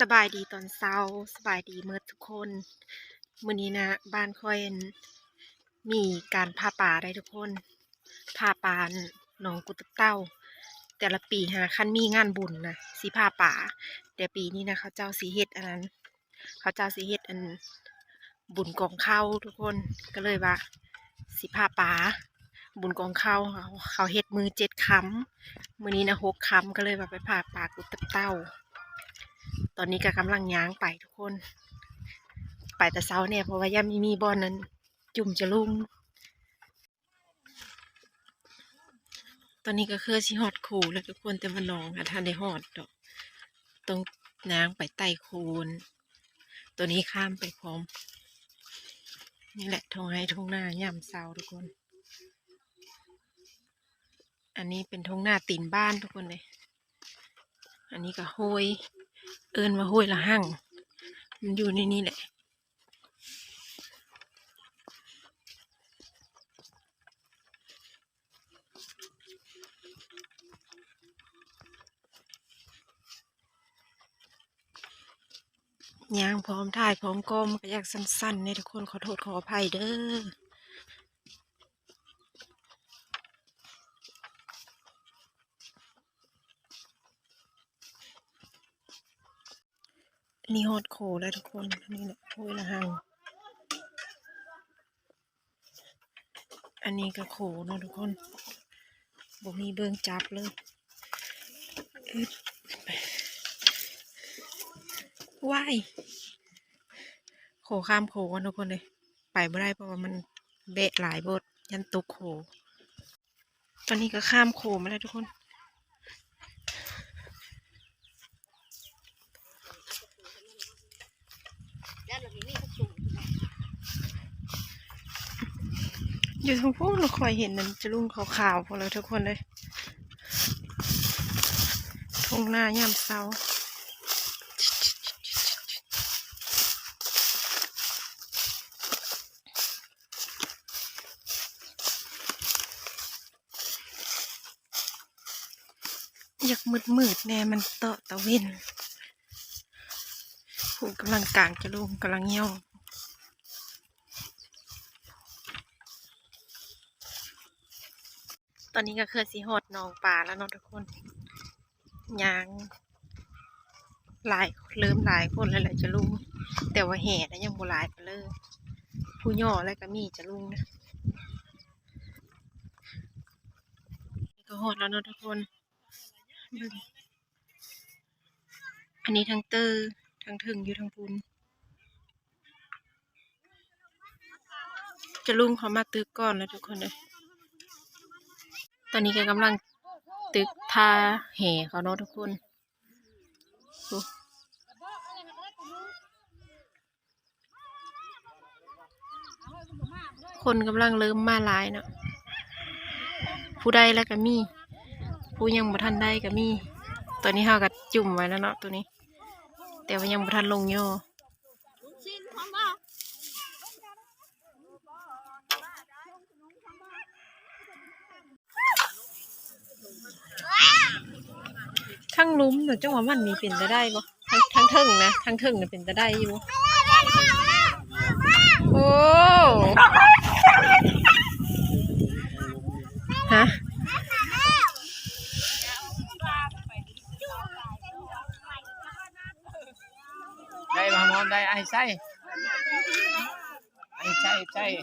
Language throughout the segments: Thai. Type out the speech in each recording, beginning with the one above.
สบายดีตอนเช้าสบายดีเมื่อทุกคนมื้อนี้นะ บ้านค่อยมีการพาป่าได้ทุกคนพาป่านหนองกุตเต้า แต่ละปีหาคันมีงานบุญนะสิพาป่าแต่ปีนี้นะเขาเจ้าสีเฮ็ดอันนั้น เขาเจ้าสีเฮ็ดอันบุญกองข้าวทุกคนก็เลยว่าสิพาป่าบุญกองข้าวเขาเฮ็ดมือเจ็ดคำมื้อนี้นะหกคำก็เลยว่าไปพาป่ากุตเต้า ตอนนี้ก็กำลังย้างไปทุกคน ไปแต่เช้าเนี่ยเพราะว่าย่ามีมีบอนนั้น จุ่มจะลุ่งตอนนี้ก็คือสิฮอดคูแล้วทุกคนแต่ว่านองค่ะท่านได้ฮอดดอกต้องน้างไปไต่โคนตัวนี้ข้ามไปพร้อมนี่แหละทงให้ทงหน้าย่ำเศร้าทุกคน อันนี้เป็นทงหน้าตีนบ้านทุกคนเลย อันนี้ก็ห้วย เอินมาห้วยละหั่งมันอยู่ในนี้แหละยางพร้อมถ่ายพร้อมก้มก็อยากสั้นๆเนี่ยทุกคนขอโทษขออภัยเด้อ นี่ฮอดโคแล้วทุกคนนี่แหละห้ยละหังอันนี้ก็โคเนะทุกคนบ่มีเบื้องจับเลยว้ายโคข้ามโคกันทุกคนเลย ไปไม่ได้เพราะว่ามันเบะหลายบทยันตกโคตอนนี้ก็ข้ามโคมาแล้วทุกคน อยู่ทางพวกเราคอยเห็นนั่นจะรุ่งขาวๆพอแล้วทุกคนเลยทงหน้ายามเช้าอยากมืดมืดๆแน่มันเตาะตะเวนผู้กำลังกลางจะลุงกำลังเหี่ยว อนนี้ก็คือสีหดนองป่าแล้วเนาะทุกคนยางหลายเริ่มหลายคนแล้วแหละจะลุงแต่ว่าแห่นะยังโบหลายไปเลยผู้ย่อแล้วก็มีจะลุงนะก็หดแล้วเนาะทุกคนเบิ่งอันนี้ทั้งเตอร์ทั้งถึงอยู่ทั้งพุนจะลุงเขามาตึกก่อนแล้วทุกคนเลย ตอนนี้แกกำลังตึกท่าแห่เขาเนาะทุกคนดูคนกำลังเริ่มมาลายเนาะผู้ใดแล้วก็มี ผู้ยังบ่ทันได้ก็มี ตอนนี้เฮาก็จุ่มไว้แล้วเนาะตัวนี้ แต่ว่ายังบ่ทันลงโย ทั้งลุ้มหนูจังหวะมันมีเป็นจะได้บ่ทั้งทั้งเทิงนะทั้งเทิงน่ะเป็นจะได้อยู่โอ้ฮะ đây mà món đây ai say ai say say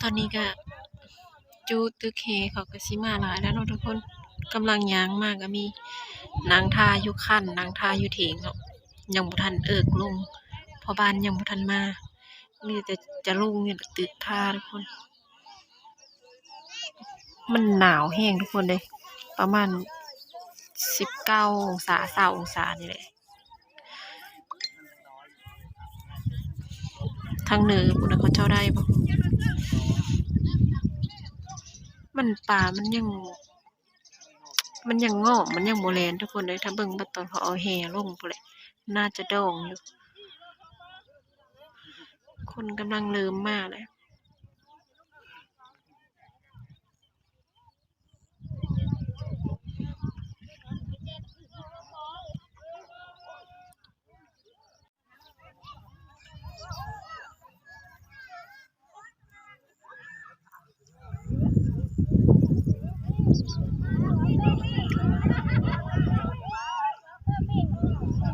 ตอนนี้ก็จูตึกเฮเขาก็สิมาหลายแล้วเนาะทุกคนกำลังย้างมากก็มีนางทาอยู่ขั้นนางทาอยู่เถียงเนาะยังบ่ทันเอิกลงพอบ้านยังบ่ทันมา มีแต่จะลุงเนี่ยตึกทาทุกคน มันหนาวแห้งทุกคนเลยประมาณ สิบเก้าองศาสาองศานี่แหละทางเหนือพุ่นะเขาเจ้าได้บ่มันป่ามันยัง มันยังงอกมันยังโมแลนทุกคนเลยถ้าเบิ่งบัดตอนเขาเอาแห่ลงพุ่นแหละน่าจะดองอยู่ คนกำลังเริ่มมากเลย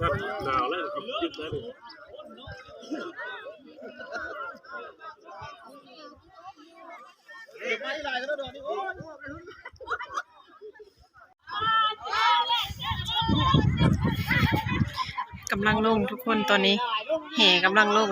บ้านก็ชักหนาวแล้วกินจิ๊บแล้วนี่กำลังลงทุกคนตอนนี้แห่กำลังลง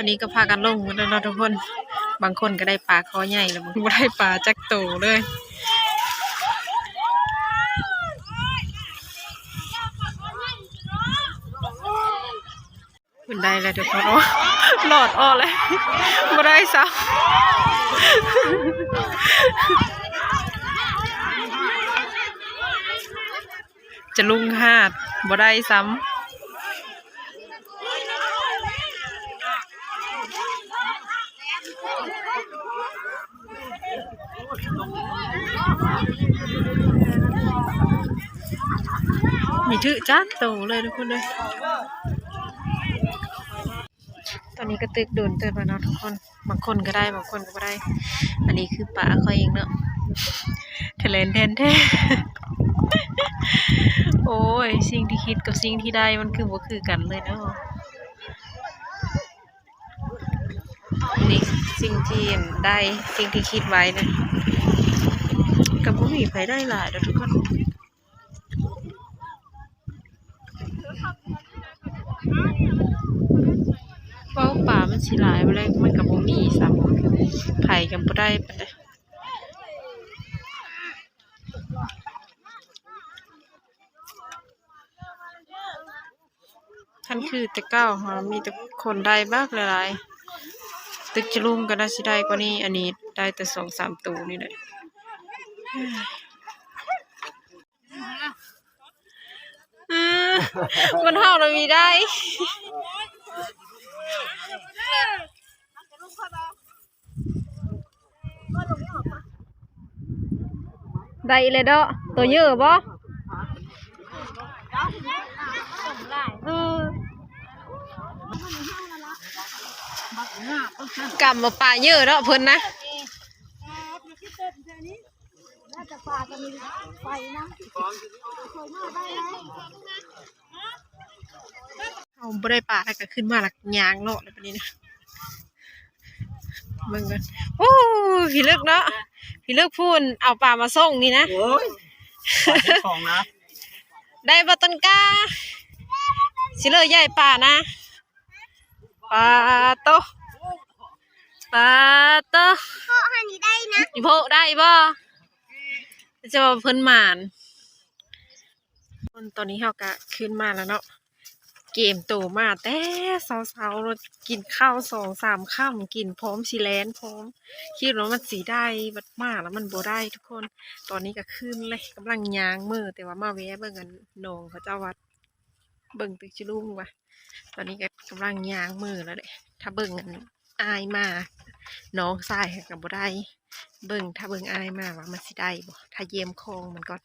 อนนี้ก็พากันลงกันแล้วนะทุกคน บางคนก็ได้ปลาคอใหญ่แล้วบางคนได้ปลาจักโตเลยคุณได้แล้วทุกคนหลอดออกเลยไม่ได้ซ้ำจะลุงหาดบ่ได้ซ้ำ มีถือจ้านโตเลยทุกคนเลยตอนนี้ก็ตึกโดนเตือนแล้วเนาะทุกคน บางคนก็ได้ บางคนก็ไม่ได้ อันนี้คือป่าเขาเองเนาะเทเลนแทนแท้โอ้ย สิ่งที่คิดกับสิ่งที่ได้มันคือบ่คือกันเลยเนาะอันนี้สิ่งที่ได้สิ่งที่คิดไว้เนะกับบ่มีใครได้หลายเด้อทุกคน เว้าป่ามัน สิหลายไปเลยมันกับบ่มีซ้ำไผ่กันบ่ได้ปานใดคันคือแต่เก้าหามีแต่คนได้บ้างหลายๆตึกจะลุ่มก็น่าสิได้กว่านี้ อันนี้ได้แต่สองสามตัวนี่แหละมันเท่าเรามีได้ ได้เลยเด้อตัวเยอะบ่กำมาป่าเยอะเด้อเพิ่นนะเอาบ่ได้ป่าแล้วก็ขึ้นมาหลักยางโลดเลยปานนี้นะเบิ่งกันโอ้พี่เลิกเนาะ พี่เลิกพูนเอาป่ามาส่งนี่นะ โอ้ยของนะ ได้บต้นกาสิเลยใหญ่ป่านะปลาโตปลาโตพ่อหันนี้ได้นะอีโพได้บ่จะมาเพิ่นหมานคนตอนนี้เฮาก็ขึ้นมาแล้วเนาะ เกมโตมาแต่เช้าๆเรากินข้าวสองสามค่ำกินพร้อมสิแลนพร้อมคิดว่ามันสีได้บัดมาแล้วมันโบได้ทุกคน ตอนนี้ก็ขึ้นเลยกำลังยางมือแต่ว่ามาแวะเบิ่งกันนองเขาเจ้าวัดเบิ่งตึกจิลุ่งว่ะตอนนี้ก็กำลังยางมือแล้วเด้ถ้าเบิ่งกันอายมาน้องชายก็บ่ได้เบิ่งถ้าเบิ่งอายมาว่ามันสิได้บ่ถ้าเยี่ยมคองมันก่อน